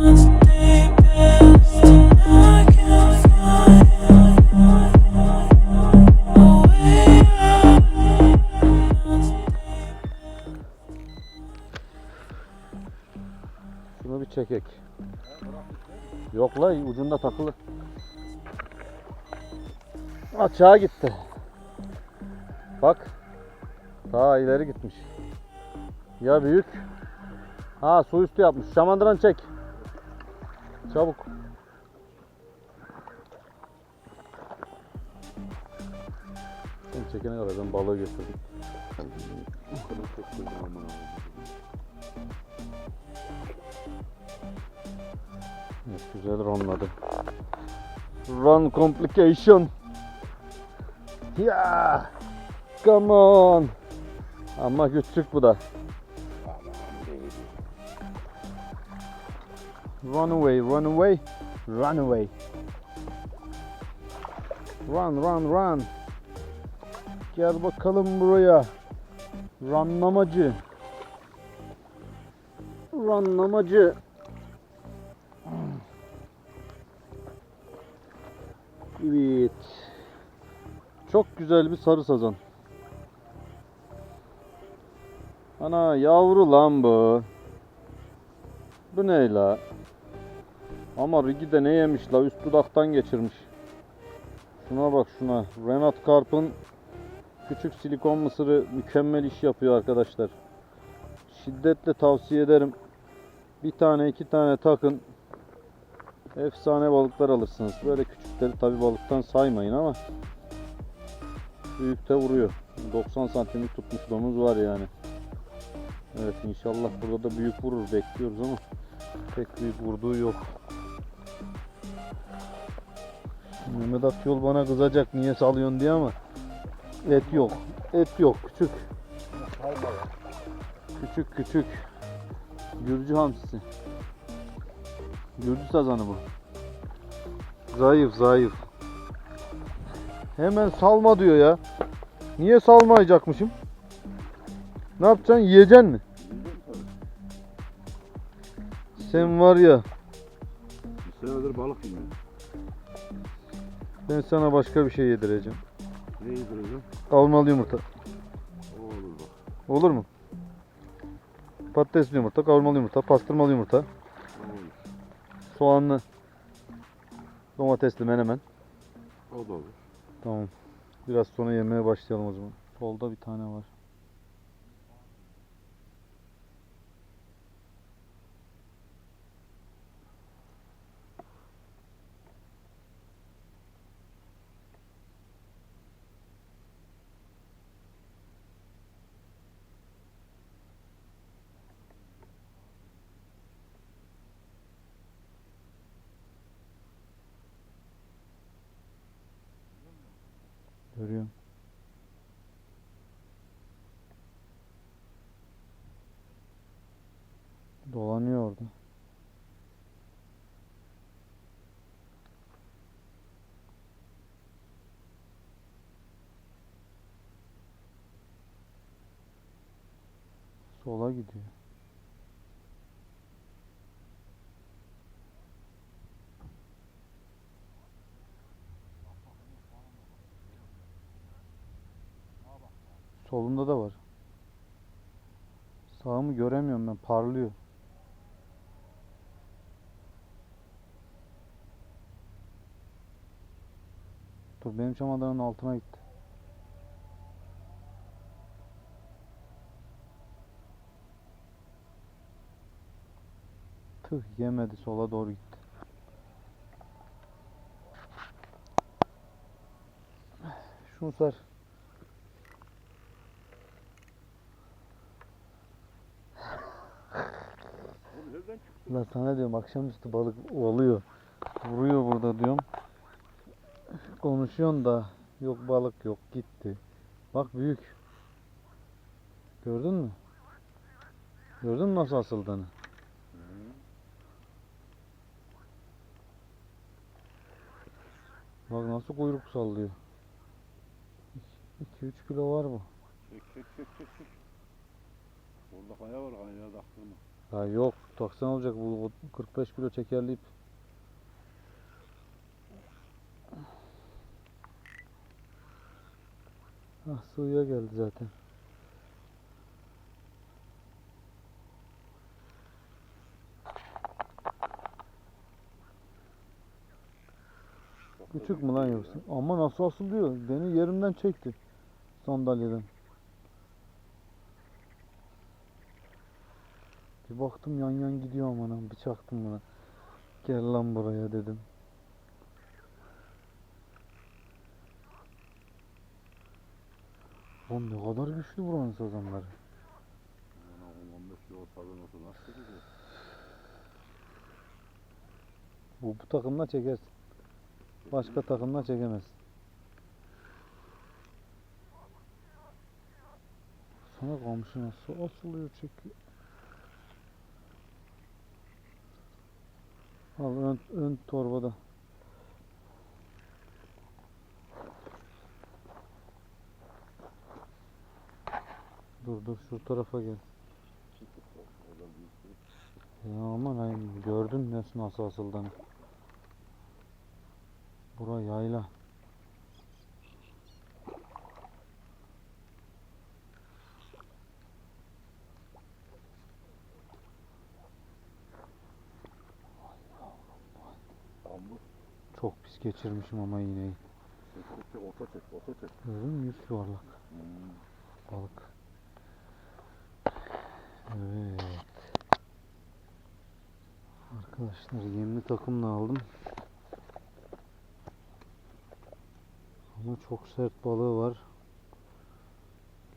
Bir çekek. Yok la ucunda takılı. Açığa gitti. Bak. Daha ileri gitmiş. Ya büyük. Ha su üstü yapmış. Şamandıran çek. Çabuk. Sen çekene kadar ben balığı getirdim. Evet, güzel runladı. Run complication. Ya. Come on. Ama küçük bu da. Run away, run away, run away. Run, run, run. Gel bakalım buraya. Runlamacı. Runlamacı. Evet. Çok güzel bir sarı sazan. Ana yavru lan bu. Bu ne la? Ama Rigi de ne yemiş la? Üst dudaktan geçirmiş. Şuna bak şuna. Renat Karp'ın küçük silikon mısırı mükemmel iş yapıyor arkadaşlar. Şiddetle tavsiye ederim. Bir tane iki tane takın. Efsane balıklar alırsınız. Böyle küçükleri tabi balıktan saymayın ama büyükte vuruyor. 90 santimlik tutmuş domuz var yani. Evet inşallah burada da büyük vurur bekliyoruz ama pek büyük vurduğu yok. Mehmet Akyol bana kızacak niye salıyorsun diye ama et yok. Et yok küçük. Küçük küçük. Gürcü hamsisi. Gürcü sazanı bu. Zayıf zayıf. Hemen salma diyor ya. Niye salmayacakmışım? Ne yapacaksın? Yiyeceksin mi? Sen var ya Bir senedir balık yemiyor. Ben sana başka bir şey yedireceğim. Ne yedireceğim? Kavurmalı yumurta. Olur bak. Olur mu? Patatesli yumurta, kavurmalı yumurta, pastırmalı yumurta, olur. soğanlı, domatesli menemen. O da olur. Tamam. Biraz sonra yemeye başlayalım o zaman. Solda bir tane var. Sola gidiyor. Solunda da var. Sağımı göremiyorum ben. Parlıyor. Dur benim çamadanın altına gitti. Tüh yemedi sola doğru gitti. Şunu sar. La sana diyorum akşamüstü balık oluyor. Vuruyor burada diyorum. Konuşuyorsun da yok balık yok gitti. Bak büyük. Gördün mü? Gördün mü nasıl asıldığını? Bak nasıl kuyruk sallıyor. 2-3 kilo var bu. Çek çek çek çek çek. Orada kaya var kayaya taktırma. Ya yok 90 olacak bu o 45 kilo çekerli ip. Ah sığıya geldi zaten. Küçük mü lan yoksa? Ama nasıl asılıyor? Beni yerimden çekti. Sandalyeden. Bir baktım yan yan gidiyor aman bıçaktım buna. Gel lan buraya dedim. Oğlum ne kadar güçlü buranın sazanları. Ona 15 kilo sazan olsa nasıl çekecek? Bu, bu takımla çekersin. Başka takımla çekemez. Sana komşu nasıl asılıyor çekiyor. Al ön, ön torbada. Dur dur şu tarafa gel. Ya aman ay gördün nasıl nasıl asıldığını. Bura yayla. Çok pis geçirmişim ama iğneyi. Ota çek ota çek. Gördün mü yüz yuvarlak Hmm. balık. Evet. Arkadaşlar yemli takımla aldım. Ama çok sert balığı var.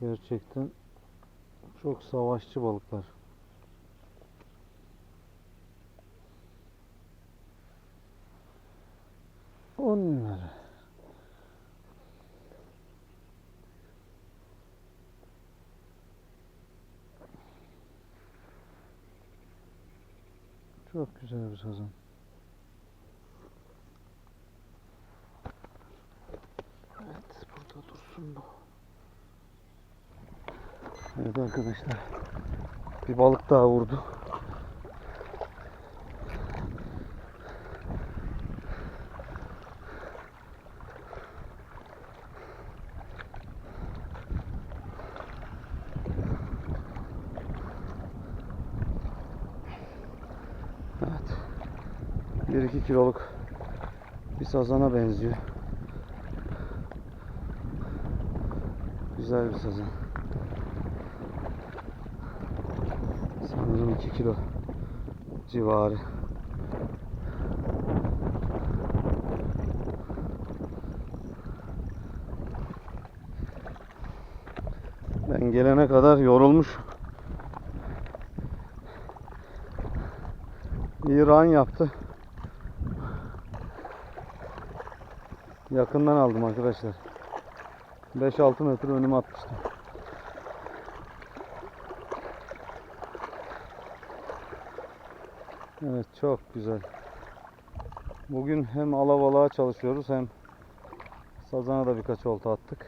Gerçekten çok savaşçı balıklar. On numara. Çok güzel bir sazan. Evet, burada dursun bu. Evet arkadaşlar. Bir balık daha vurdu. Evet. 1-2 kiloluk bir sazana benziyor. Güzel bir sazan. Sanırım 2 kilo civarı. Ben gelene kadar yorulmuş. İran yaptı. Yakından aldım arkadaşlar. 5-6 metre önüme atmıştım. Evet çok güzel. Bugün hem alabalığa çalışıyoruz hem sazana da birkaç olta attık.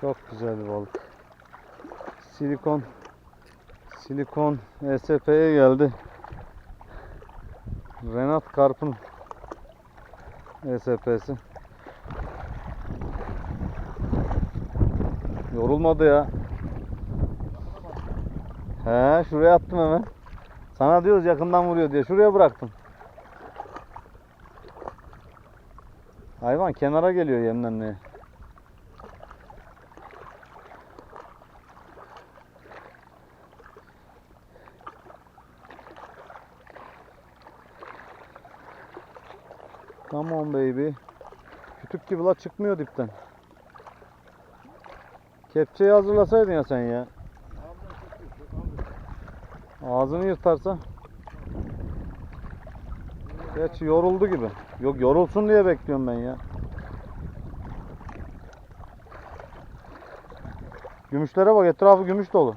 Çok güzel bir balık. Silikon Silikon ESP'ye geldi. Renat Karp'ın ESP'si. Yorulmadı ya. He şuraya attım hemen. Sana diyoruz yakından vuruyor diye. Şuraya bıraktım. Hayvan kenara geliyor yemlenmeye. Come on baby. Kütük gibi la çıkmıyor dipten. Kepçeyi hazırlasaydın ya sen ya. Ağzını yırtarsa. Geç yoruldu gibi. Yok yorulsun diye bekliyorum ben ya. Gümüşlere bak etrafı gümüş dolu.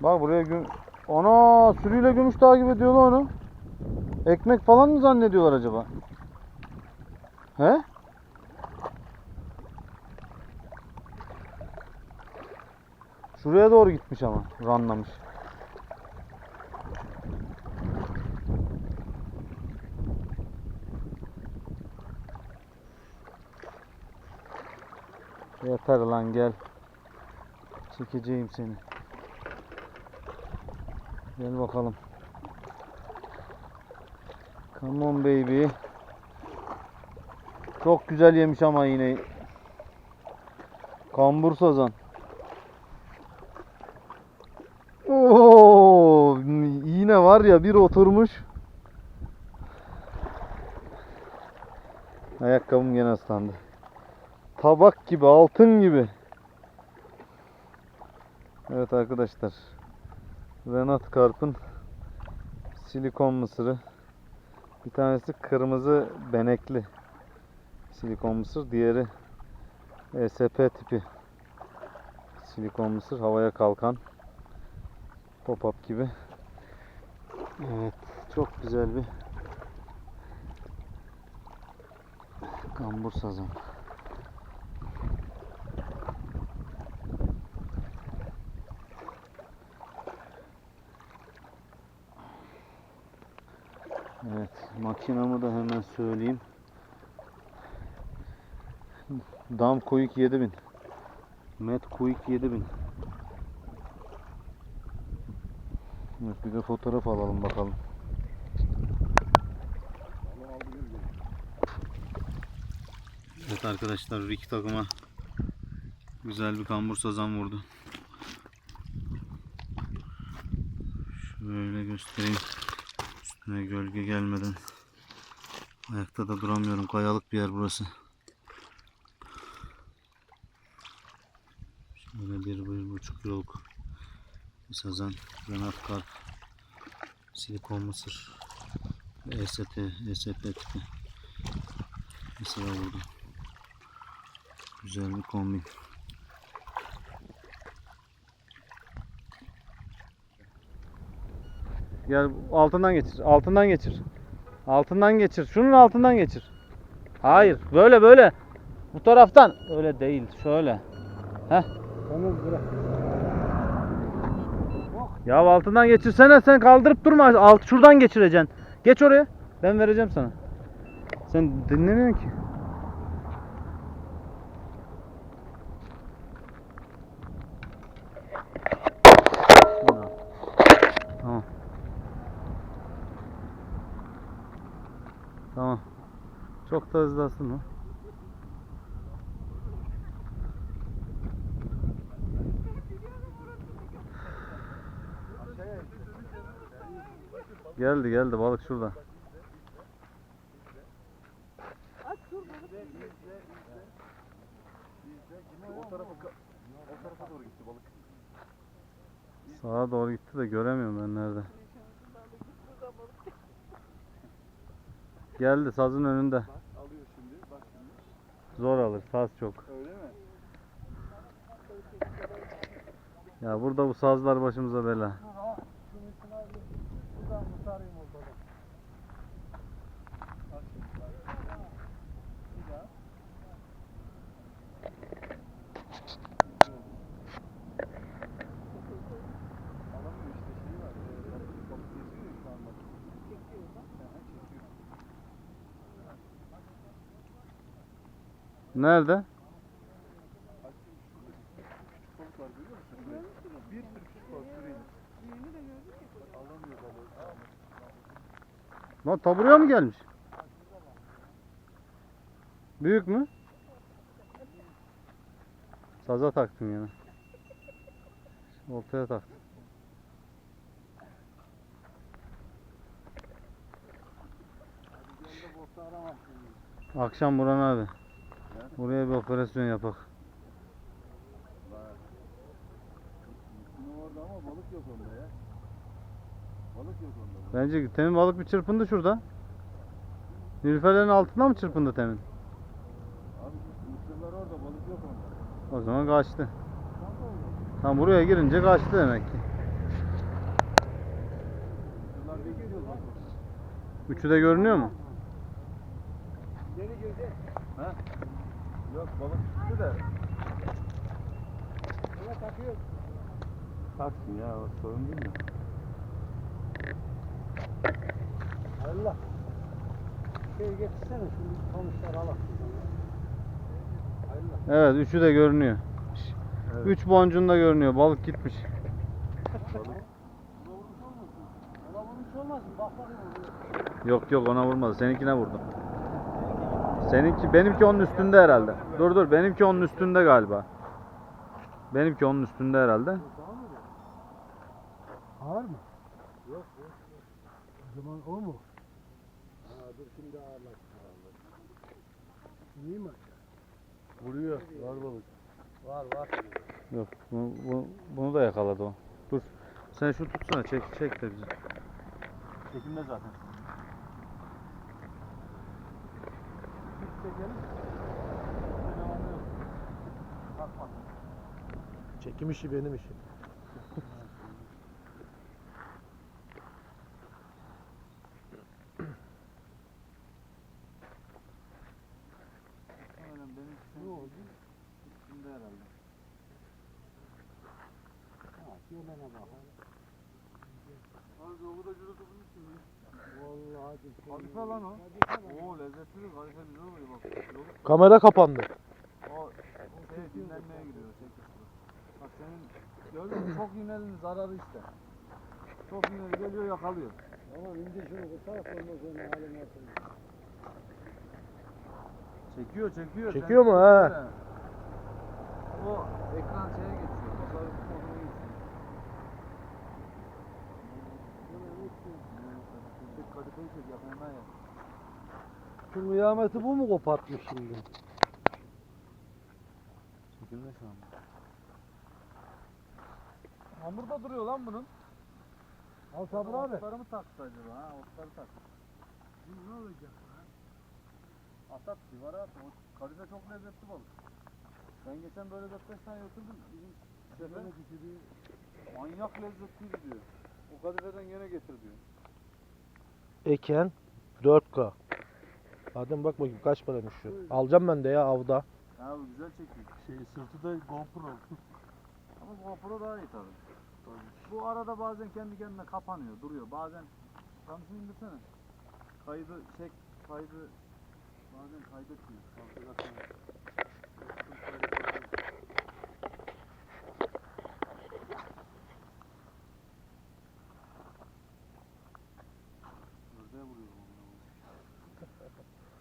Bak buraya güm... Ana sürüyle gümüş takip ediyor lan onu. Ekmek falan mı zannediyorlar acaba? He? Şuraya doğru gitmiş ama. Ranlamış. Yeter lan gel. Çekeceğim seni. Gel bakalım. Come on baby. Çok güzel yemiş ama iğneyi. Kambur sazan. Oo, iğne var ya bir oturmuş. Ayakkabım gene ıslandı. Tabak gibi, altın gibi. Evet arkadaşlar. Renat Karp'ın silikon mısırı. Bir tanesi kırmızı benekli silikon mısır. Diğeri ESP tipi silikon mısır. Havaya kalkan. Pop-up gibi. Evet. Çok güzel bir kambur sazan. Evet, makinamı da hemen söyleyeyim. Dam Quick 7000. Met Quick 7000. Evet, bir de fotoğraf alalım bakalım. Evet arkadaşlar iki takıma güzel bir kambur sazan vurdu. Şöyle göstereyim. Üstüne gölge gelmeden. Ayakta da duramıyorum. Kayalık bir yer burası. Şöyle bir, bir buçuk yoluk sazan, granat karp, silikon mısır, ve EST, ESP tipi mesela burada. Güzel bir kombin. Gel altından geçir. Altından geçir. Altından geçir. Şunun altından geçir. Hayır. Böyle böyle. Bu taraftan. Öyle değil. Şöyle. Heh. Tamam bırak. Ya altından geçirsene sen kaldırıp durma. Alt şuradan geçireceksin. Geç oraya. Ben vereceğim sana. Sen dinlemiyorsun ki. Tamam. Tamam. Çok da hızlı asılma. Geldi geldi balık şurada. Sağa doğru gitti de göremiyorum ben nerede. Geldi sazın önünde. Zor alır saz çok. Öyle mi? Ya burada bu sazlar başımıza bela. Şunun için abi. Buradan mı sarayım o balık? Bak şimdi, bak. Bir daha. Alamıyor işte şeyi var. e, Balık, balık geziyor ya şu an bak. Çekiyor bak. çekiyor. Nerede? Bak şimdi şurada küçük balık var görüyor musun? Şurada. Bir sürü küçük balık şuraya indi. Bak, Alamıyor balığı. Lan taburaya mı gelmiş? Büyük mü? Saza taktım yine. Oltaya taktım. Akşam Burhan abi. Buraya bir operasyon yapak. Orada ama balık yok onda ya. Balık yok onda. Bence temin balık bir çırpındı şurada. Nilüferlerin altında mı çırpındı temin? Abi mısırlar orada balık yok onda. O zaman kaçtı. Tam buraya girince kaçtı demek ki. Mısırlar bak. Üçü de görünüyor mu? Geri girdi. Ha? Yok balık çıktı da. Buna takıyor. Taksın ya o sorun değil mi? Allah. Şey getirsene sonuçları alak. Allah. Evet üçü de görünüyor. Evet. Üç boncuğunda görünüyor. Balık gitmiş. Ona vurmuş olmaz mı? Bak bakayım oraya. Yok yok ona vurmadı. Seninkine vurdu. Seninki benimki onun üstünde herhalde. Dur dur benimki onun üstünde galiba. Benimki onun üstünde herhalde. Ağır mı? Yok yok. O zaman o mu? Ha dur şimdi ağırlaştı. İyi mi? Vuruyor. Var balık. Var var. Yok bu, bu- bunu da yakaladı o. Dur. Sen şu tutsana çek çek de bizi. Çekimde zaten. Çekim işi benim işim. Ne oldu? Üstünde herhalde. Ha, gelene bak. Abi o da cürü tutmuş şimdi. Kadife lan o. Oo lezzetli bir kadife güzel oluyor bak. Yolu- Kamera kapandı. O şey dinlenmeye gidiyor. Şey kısmı. Bak senin gördün mü çok yünelin zararı işte. Çok yüneli geliyor yakalıyor. Tamam indir şunu kurtarak ondan sonra haline atın. Çekiyor çekiyor. Çekiyor mu, ha? O ekran şeye geçiyor. Tasarruf moduna geçiyor. Çek kadifeyi çek yakından yap. Şu kıyameti bu mu kopartmış şimdi? Çekilme şu an. Hamurda duruyor lan bunun. Al sabır abi. Otları mı taktı acaba ha? Otları taktı. Ne olacak? Atat divara at. O kadife çok lezzetli balık. Ben geçen böyle 4-5 tane götürdüm. Bizim sefer manyak lezzetliydi diyor. O kadifeden gene getir diyor. Eken 4K. Zaten bak bakayım kaç paraymış şu. Alacağım ben de ya avda. Ha bu güzel çekiyor. Şey sırtı da GoPro. Ama GoPro daha iyi tabii. Bu arada bazen kendi kendine kapanıyor, duruyor. Bazen kamışını indirsene. Kaydı çek, kaydı bazen kaydetmiyor. Ördeğe vuruyor bu.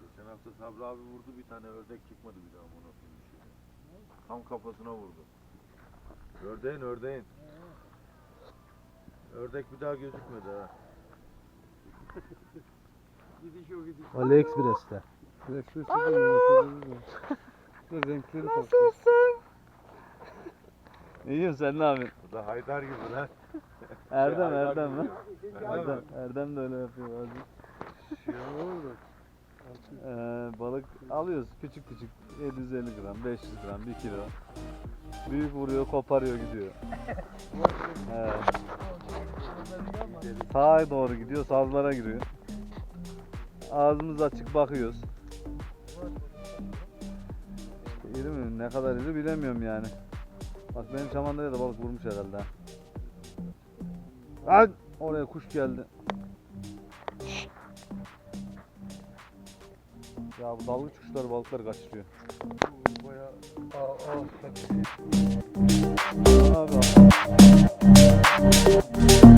Geçen hafta Sabri abi vurdu bir tane ördek çıkmadı bir daha bunu şey. Tam kafasına vurdu. Ördeğin ördeğin. Ördek bir daha gözükmedi ha. gidiş o gidiş. AliExpress'te. Renkleri Nasılsın? İyiyim sen ne yapıyorsun? Bu da Haydar gibi lan. Erdem Haydar Erdem lan. Erdem, Erdem de öyle yapıyor bazen. Şey oldu. Ee, balık alıyoruz küçük küçük 750 gram, 500 gram, 1 kilo. Büyük vuruyor, koparıyor gidiyor. Evet. Sağa doğru gidiyor, sazlara giriyor. Ağzımız açık bakıyoruz. İşte iri mi? Ne kadar iri bilemiyorum yani. Bak benim çamandaya da balık vurmuş herhalde. ha. Lan! Oraya kuş geldi. Ya bu dalgıç kuşlar balıkları kaçırıyor. Bayağı... Aa, aa. Abi, abi.